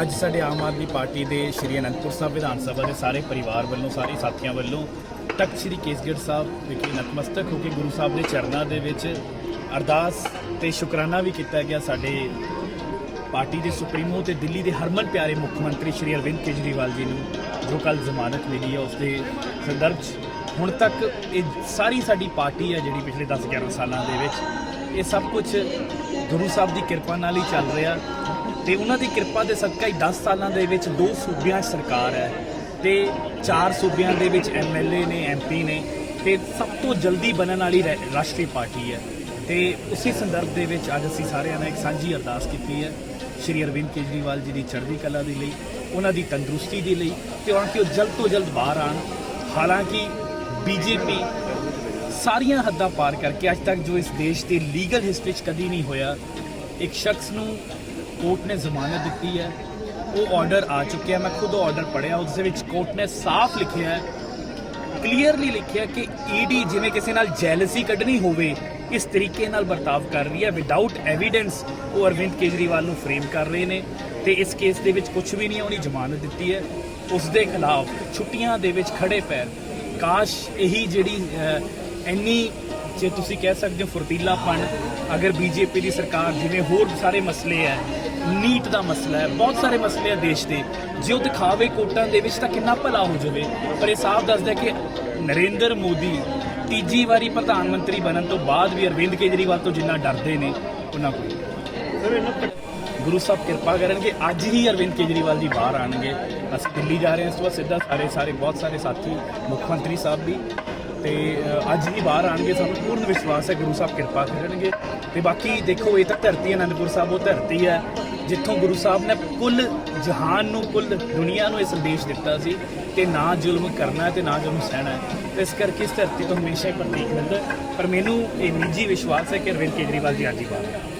ਅੱਜ ਸਾਡੇ ਆਮ ਆਦਮੀ ਪਾਰਟੀ ਦੇ ਸ਼੍ਰੀ ਅਨੰਦਪੁਰ ਸਾਹਿਬ ਵਿਧਾਨ ਸਭਾ ਦੇ ਸਾਰੇ ਪਰਿਵਾਰ ਵੱਲੋਂ, ਸਾਰੇ ਸਾਥੀਆਂ ਵੱਲੋਂ ਤਖਤ ਸ਼੍ਰੀ ਕੇਸਗੜ੍ਹ ਸਾਹਿਬ ਵਿਖੇ ਨਤਮਸਤਕ ਹੋ ਕੇ ਗੁਰੂ ਸਾਹਿਬ ਦੇ ਚਰਨਾਂ ਦੇ ਵਿੱਚ ਅਰਦਾਸ ਤੇ ਸ਼ੁਕਰਾਨਾ ਵੀ ਕੀਤਾ ਗਿਆ ਸਾਡੇ ਪਾਰਟੀ ਦੇ ਸੁਪਰੀਮੋ ਤੇ ਦਿੱਲੀ ਦੇ ਹਰਮਨ ਪਿਆਰੇ ਮੁੱਖ ਮੰਤਰੀ ਸ਼੍ਰੀ ਅਰਵਿੰਦ ਕੇਜਰੀਵਾਲ ਜੀ ਨੂੰ ਜੋ ਕੱਲ ਜ਼ਮਾਨਤ ਮਿਲੀ ਹੈ ਉਸ ਦੇ ਸੰਦਰਭ 'ਚ ਹੁਣ ਤੱਕ ਇਹ ਸਾਰੀ ਸਾਡੀ ਪਾਰਟੀ ਹੈ ਜਿਹੜੀ ਪਿਛਲੇ 10-11 ਸਾਲਾਂ ਦੇ ਵਿੱਚ ਇਹ ਸਭ ਕੁਝ ਗੁਰੂ ਸਾਹਿਬ ਦੀ ਕਿਰਪਾ ਨਾਲ ਹੀ ਚੱਲ ਰਿਹਾ। ਤੇ ਉਹਨਾਂ ਦੀ ਕਿਰਪਾ ਦੇ ਸਦਕਾ ਹੀ 10 ਸਾਲਾਂ ਦੇ ਵਿੱਚ ਦੋ ਸੂਬਿਆਂ 'ਚ ਸਰਕਾਰ ਹੈ ਤੇ ਚਾਰ ਸੂਬਿਆਂ ਦੇ ਵਿੱਚ ਐਮਐਲਏ ਨੇ ਐਮਪੀ ਨੇ ਤੇ ਸਭ ਤੋਂ ਜਲਦੀ ਬਣਨ ਵਾਲੀ ਰਾ- ਰਾਸ਼ਟਰੀ ਪਾਰਟੀ ਹੈ। ਤੇ ਉਸੇ ਸੰਦਰਭ ਦੇ ਵਿੱਚ ਅੱਜ ਅਸੀਂ ਸਾਰਿਆਂ ਨੇ ਇੱਕ ਸਾਂਝੀ ਅਰਦਾਸ ਕੀਤੀ ਹੈ ਸ਼੍ਰੀ ਅਰਵਿੰਦ ਕੇਜਰੀਵਾਲ ਜੀ ਦੀ ਚੜ੍ਹਦੀ ਕਲਾ ਦੇ ਲਈ, ਉਹਨਾਂ ਦੀ ਤੰਦਰੁਸਤੀ ਦੇ ਲਈ ਤੇ ਉਹਨਾਂ ਕਿ ਉਹ ਜਲਦ ਤੋਂ ਜਲਦ ਬਾਹਰ ਆਣ ਹਾਲਾਂਕਿ ਬੀਜੇਪੀ ਸਾਰੀਆਂ ਹੱਦਾਂ ਪਾਰ ਕਰਕੇ ਅੱਜ ਤੱਕ ਜੋ ਇਸ ਦੇਸ਼ ਦੀ ਲੀਗਲ ਹਿਸਟਰੀ 'ਚ ਕਦੀ ਨਹੀਂ ਹੋਇਆ, ਇੱਕ ਸ਼ਖਸ ਨੂੰ ਕੋਰਟ ਨੇ ਜ਼ਮਾਨਤ ਦਿੱਤੀ ਹੈ ਉਹ ਆਰਡਰ ਆ ਚੁੱਕਿਆ ਮੈਂ ਖੁਦ ਆਰਡਰ ਪੜਿਆ ਉਸ ਦੇ ਵਿੱਚ ਕੋਰਟ ਨੇ ਸਾਫ਼ ਲਿਖਿਆ ਹੈ ਕਲੀਅਰਲੀ ਲਿਖਿਆ ਕਿ ਈਡੀ ਜਿਵੇਂ ਕਿਸੇ ਨਾਲ ਜੈਲਸੀ ਕੱਢਣੀ ਹੋਵੇ ਇਸ ਤਰੀਕੇ ਨਾਲ ਵਰਤਾਵ ਕਰ ਰਹੀ ਹੈ ਵਿਦਆਊਟ ਐਵੀਡੈਂਸ ਉਹ ਅਰਵਿੰਦ ਕੇਜਰੀਵਾਲ ਨੂੰ ਫਰੇਮ ਕਰ ਰਹੇ ਨੇ ਤੇ ਇਸ ਕੇਸ ਦੇ ਵਿੱਚ ਕੁਝ ਵੀ ਨਹੀਂ ਹੈ, ਉਹਨੇ ਜ਼ਮਾਨਤ ਦਿੱਤੀ ਹੈ ਉਸ ਦੇ ਖਿਲਾਫ ਛੁੱਟੀਆਂ ਦੇ ਵਿੱਚ ਖੜੇ ਪੈਰ ਕਾਸ਼ ਇਹੀ ਜਿਹੜੀ ਇੰਨੀ ਜੇ ਤੁਸੀਂ ਕਹਿ ਸਕਦੇ ਹੋ ਫੁਰਤੀਲਾਪਣ ਅਗਰ ਬੀਜੇਪੀ ਦੀ ਸਰਕਾਰ ਜਿਵੇਂ ਹੋਰ ਸਾਰੇ ਮਸਲੇ ਹੈ ਨੀਟ ਦਾ ਮਸਲਾ ਹੈ, ਬਹੁਤ ਸਾਰੇ ਮਸਲੇ ਆ ਦੇਸ਼ ਦੇ। ਜੇ ਉਹ ਦਿਖਾਵੇ ਕੋਟਾਂ ਦੇ ਵਿੱਚ ਤਾਂ ਕਿੰਨਾ ਭਲਾ ਹੋ ਜਾਵੇ? ਪਰ ਇਹ ਸਾਫ਼ ਦੱਸਦਾ ਕਿ ਨਰਿੰਦਰ ਮੋਦੀ ਤੀਜੀ ਵਾਰੀ ਪ੍ਰਧਾਨ ਮੰਤਰੀ ਬਣਨ ਤੋਂ ਬਾਅਦ ਵੀ ਅਰਵਿੰਦ ਕੇਜਰੀਵਾਲ ਤੋਂ ਜਿੰਨਾ ਡਰਦੇ ਨੇ, ਉਹਨਾਂ ਕੋਲ। ਗੁਰੂ ਸਾਹਿਬ ਕਿਰਪਾ ਕਰਨਗੇ, ਅੱਜ ਹੀ ਅਰਵਿੰਦ ਕੇਜਰੀਵਾਲ ਜੀ ਬਾਹਰ ਆਣਗੇ ਅਸੀਂ ਦਿੱਲੀ ਜਾ ਰਹੇ ਹਾਂ, ਇਸ ਤੋਂ ਬਾਅਦ ਸਿੱਧਾ ਸਾਰੇ ਸਾਰੇ, ਬਹੁਤ ਸਾਰੇ ਸਾਥੀ, ਮੁੱਖ ਮੰਤਰੀ ਸਾਹਿਬ ਵੀ। ਤੇ ਅੱਜ ਹੀ ਬਾਹਰ ਆਣਗੇ ਸਾਨੂੰ ਪੂਰਨ ਵਿਸ਼ਵਾਸ ਹੈ, ਗੁਰੂ ਸਾਹਿਬ ਕਿਰਪਾ ਕਰਨਗੇ। ਤੇ ਬਾਕੀ ਦੇਖੋ, ਇਹ ਤਾਂ ਧਰਤੀ ਅਨੰਦਪੁਰ ਸਾਹਿਬ, ਉਹ ਧਰਤੀ ਹੈ। ਜਿੱਥੋਂ ਗੁਰੂ ਸਾਹਿਬ ਨੇ ਕੁੱਲ ਜਹਾਨ ਨੂੰ, ਕੁੱਲ ਦੁਨੀਆ ਨੂੰ ਇਹ ਸੰਦੇਸ਼ ਦਿੱਤਾ ਸੀ ਕਿ ਨਾ ਜ਼ੁਲਮ ਕਰਨਾ ਹੈ ਤੇ ਨਾ ਜ਼ੁਲਮ ਸਹਿਣਾ ਤੇ ਇਸ ਕਰਕੇ ਇਸ ਧਰਤੀ ਤੋਂ ਹਮੇਸ਼ਾ ਹੀ ਪ੍ਰਤੀਕ ਮਿਲਦਾ ਪਰ ਮੈਨੂੰ ਇਹ ਨਿੱਜੀ ਵਿਸ਼ਵਾਸ ਹੈ ਕਿ ਅਰਵਿੰਦ ਕੇਜਰੀਵਾਲ ਜੀ ਅੱਜ ਹੀ। ਬਾਹਰ